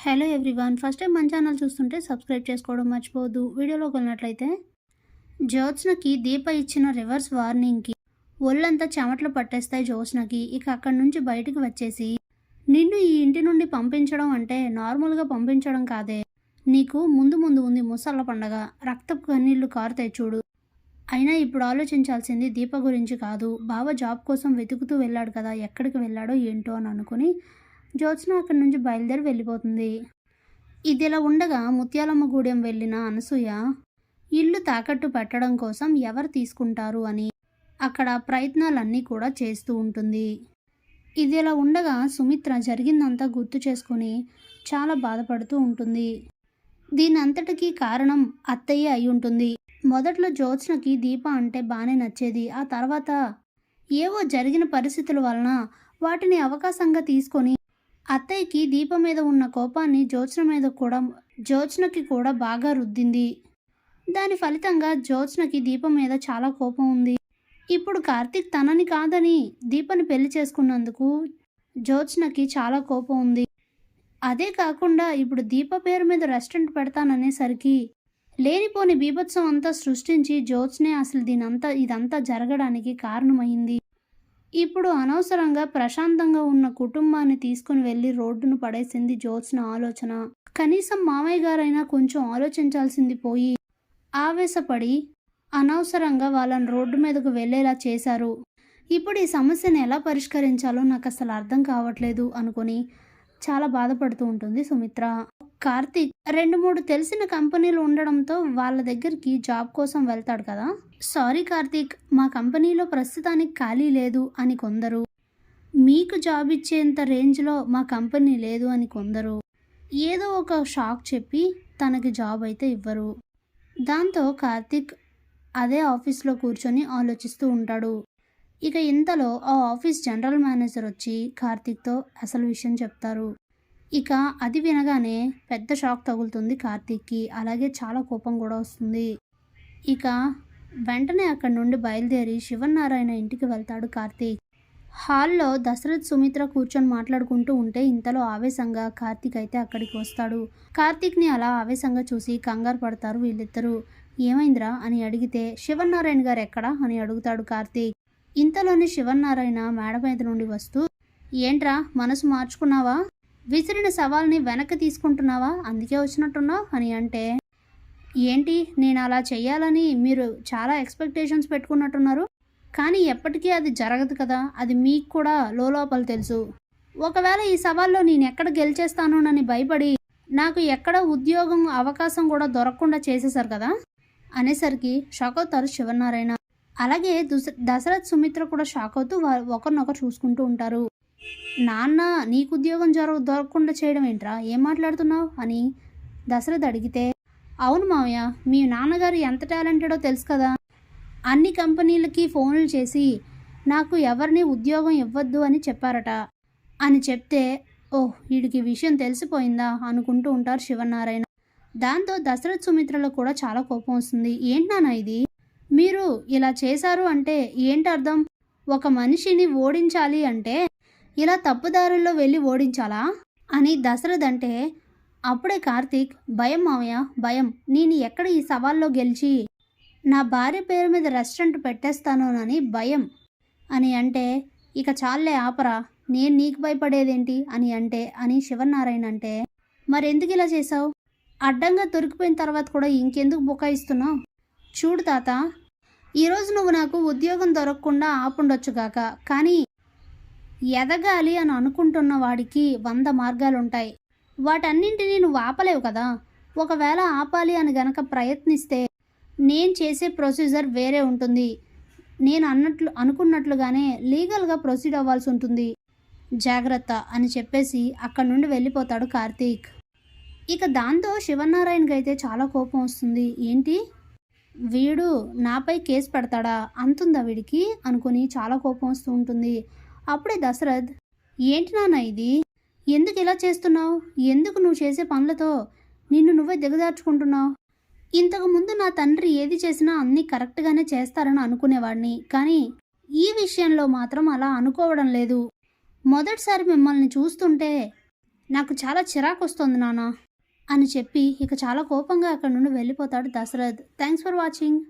Hello everyone first time మన channel చూస్తుంటే subscribe చేసుకోవడం మర్చిపోవద్దు. వీడియోలోకి వెళ్ళినట్లయితే జ్యోత్స్నకి దీప ఇచ్చిన రివర్స్ వార్నింగ్కి ఒళ్ళంతా చెమటలు పట్టేస్తాయి జ్యోత్స్నకి. ఇక అక్కడి నుంచి బయటికి వచ్చేసి నిన్ను ఈ ఇంటి నుండి పంపించడం అంటే నార్మల్గా పంపించడం కాదే. నీకు ముందు ముందు ఉంది ముసళ్ళ పండగ. రక్తపు కన్నీళ్ళు కారుతాయి చూడు. అయినా ఇప్పుడు ఆలోచించాల్సింది దీప గురించి కాదు. బావ జాబ్ కోసం వెతుకుతూ వెళ్ళాడు కదా ఎక్కడికి వెళ్ళాడో ఏంటో అని అనుకుని జ్యోత్స్న అక్కడి నుంచి బయలుదేరి వెళ్ళిపోతుంది. ఇది ఇలా ఉండగా ముత్యాలమ్మ గూడెం వెళ్ళిన అనసూయ ఇల్లు తాకట్టు పెట్టడం కోసం ఎవరు తీసుకుంటారు అని అక్కడ ప్రయత్నాలన్నీ కూడా చేస్తూ ఉంటుంది. ఇది ఇలా ఉండగా సుమిత్ర జరిగిందంతా గుర్తు చేసుకుని చాలా బాధపడుతూ ఉంటుంది. దీని అంతటికీ కారణం అత్తయ్య అయి ఉంటుంది. మొదట్లో జ్యోత్స్నకి దీప అంటే బాగానే నచ్చేది. ఆ తర్వాత ఏవో జరిగిన పరిస్థితుల వలన వాటిని అవకాశంగా తీసుకొని అత్తయ్యకి దీప మీద ఉన్న కోపాన్ని జ్యోత్స్న మీద కూడా జ్యోత్స్నకి కూడా బాగా రుద్దింది. దాని ఫలితంగా జ్యోత్స్నకి దీపం మీద చాలా కోపం ఉంది. ఇప్పుడు కార్తీక్ తనని కాదని దీపని పెళ్ళి చేసుకున్నందుకు జ్యోత్స్నకి చాలా కోపం ఉంది. అదే కాకుండా ఇప్పుడు దీప పేరు మీద రెస్టారెంట్ పెడతాననేసరికి లేనిపోని బీభత్సం అంతా సృష్టించి జ్యోత్స్నే అసలు దీనంతా ఇదంతా జరగడానికి కారణమైంది. ఇప్పుడు అనవసరంగా ప్రశాంతంగా ఉన్న కుటుంబాన్ని తీసుకుని వెళ్ళి రోడ్డును పడేసింది జ్యోత్స్న ఆలోచన. కనీసం మామయ్య గారైనా కొంచెం ఆలోచించాల్సింది పోయి ఆవేశపడి అనవసరంగా వాళ్ళని రోడ్డు మీదకు వెళ్ళేలా చేశారు. ఇప్పుడు ఈ సమస్యను ఎలా పరిష్కరించాలో నాకు అసలు అర్థం కావట్లేదు అనుకుని చాలా బాధపడుతూ ఉంటుంది సుమిత్ర. కార్తీక్ రెండు మూడు తెలిసిన కంపెనీలు ఉండడంతో వాళ్ళ దగ్గరికి జాబ్ కోసం వెళ్తాడు కదా? సారీ కార్తీక్ మా కంపెనీలో ప్రస్తుతానికి ఖాళీ లేదు అని కొందరు. మీకు జాబ్ ఇచ్చేంత రేంజ్లో మా కంపెనీ లేదు అని కొందరు. ఏదో ఒక షాక్ చెప్పి తనకి జాబ్ అయితే ఇవ్వరు. దాంతో కార్తీక్ అదే ఆఫీస్లో కూర్చొని ఆలోచిస్తూ ఉంటాడు. ఇక ఇంతలో ఆ ఆఫీస్ జనరల్ మేనేజర్ వచ్చి కార్తీక్తో అసలు విషయం చెప్తారు. ఇక అది వినగానే పెద్ద షాక్ తగులుతుంది కార్తీక్కి. అలాగే చాలా కోపం కూడా వస్తుంది. ఇక వెంటనే అక్కడి నుండి బయలుదేరి శివనారాయణ ఇంటికి వెళ్తాడు కార్తీక్. హాల్లో దశరథ్ సుమిత్ర కూర్చొని మాట్లాడుకుంటూ ఉంటే ఇంతలో ఆవేశంగా కార్తీక్ అయితే అక్కడికి వస్తాడు. కార్తీక్ని అలా ఆవేశంగా చూసి కంగారు పడతారు వీళ్ళిద్దరూ. ఏమైందిరా అని అడిగితే శివనారాయణ గారు ఎక్కడా? అని అడుగుతాడు కార్తీక్. ఇంతలోనే శివనారాయణ మేడ మీద నుండి వస్తూ ఏంట్రా మనసు మార్చుకున్నావా? విసిరిన సవాల్ని వెనక్కి తీసుకుంటున్నావా? అందుకే వచ్చినట్టున్నావు? అని అంటే ఏంటి నేను అలా చేయాలని మీరు చాలా ఎక్స్పెక్టేషన్స్ పెట్టుకున్నట్టున్నారు. కానీ ఎప్పటికీ అది జరగదు కదా. అది మీకు కూడా లోపల తెలుసు. ఒకవేళ ఈ సవాల్లో నేను ఎక్కడ గెలిచేస్తానోనని భయపడి నాకు ఎక్కడ ఉద్యోగం అవకాశం కూడా దొరకకుండా చేసేశారు కదా? అనేసరికి షాక్ అవుతారు శివనారాయణ అలాగే దుస దశరథ్ సుమిత్ర కూడా షాక్ అవుతూ ఒకరినొకరు చూసుకుంటూ ఉంటారు. నాన్న నీకు ఉద్యోగం జర దొరకకుండా చేయడం ఏంట్రా? ఏం మాట్లాడుతున్నావు? అని దశరథ్ అడిగితే అవును మావయ్య మీ నాన్నగారు ఎంత టాలెంటెడో తెలుసు కదా. అన్ని కంపెనీలకి ఫోన్లు చేసి నాకు ఎవరిని ఉద్యోగం ఇవ్వద్దు అని చెప్పారట. అని చెప్తే ఓహ్ వీడికి విషయం తెలిసిపోయిందా? అనుకుంటూ ఉంటారు శివనారాయణ దాంతో దశరథ్ సుమిత్రలో కూడా చాలా కోపం వస్తుంది. ఏంటి నాన్న ఇది? మీరు ఇలా చేశారు అంటే ఏంటి అర్థం ఒక మనిషిని ఓడించాలి అంటే ఇలా తప్పుదారుల్లో వెళ్ళి ఓడించాలా? అని దశరథ్ అంటే అప్పుడే కార్తీక్ భయం మామయ్య భయం నేను ఎక్కడ ఈ సవాల్లో గెలిచి నా భార్య పేరు మీద రెస్టారెంట్ పెట్టేస్తానోనని భయం అని అంటే ఇక చాలే ఆపరా నేను నీకు భయపడేదేంటి అని అంటే అని శివనారాయణ అంటే మరెందుకు ఇలా చేసావు అడ్డంగా దొరికిపోయిన తర్వాత కూడా ఇంకెందుకు బుకాయిస్తున్నావు? చూడు తాత ఈరోజు నువ్వు నాకు ఉద్యోగం దొరకకుండా ఆపుండొచ్చుగాక కానీ ఎదగాలి అని అనుకుంటున్న వాడికి వంద మార్గాలుంటాయి. వాటన్నింటినీ నువ్వు ఆపలేవు కదా. ఒకవేళ ఆపాలి అని గనక ప్రయత్నిస్తే నేను చేసే ప్రొసీజర్ వేరే ఉంటుంది. నేను అన్నట్లు అనుకున్నట్లుగానే లీగల్గా ప్రొసీడ్ అవ్వాల్సి ఉంటుంది. జాగ్రత్త అని చెప్పేసి అక్కడి నుండి వెళ్ళిపోతాడు కార్తీక్. ఇక దాంతో శివనారాయణకి అయితే చాలా కోపం వస్తుంది. ఏంటి? వీడు నాపై కేసు పెడతాడా? అంతుందా వీడికి? అనుకుని చాలా కోపం వస్తూ ఉంటుంది. అప్పుడే దశరథ్ ఏంటి నాన్న ఇది? ఎందుకు ఇలా చేస్తున్నావు? ఎందుకు నువ్వు చేసే పనులతో నిన్ను నువ్వే దిగదార్చుకుంటున్నావు ఇంతకుముందు నా తండ్రి ఏది చేసినా అన్నీ కరెక్ట్గానే చేస్తారని అనుకునేవాడిని. కానీ ఈ విషయంలో మాత్రం అలా అనుకోవడం లేదు. మొదటిసారి మిమ్మల్ని చూస్తుంటే నాకు చాలా చిరాకు వస్తుంది నాన్న. అని చెప్పి ఇక చాలా కోపంగా అక్కడ నుండి వెళ్ళిపోతాడు దశరథ్. Thanks for watching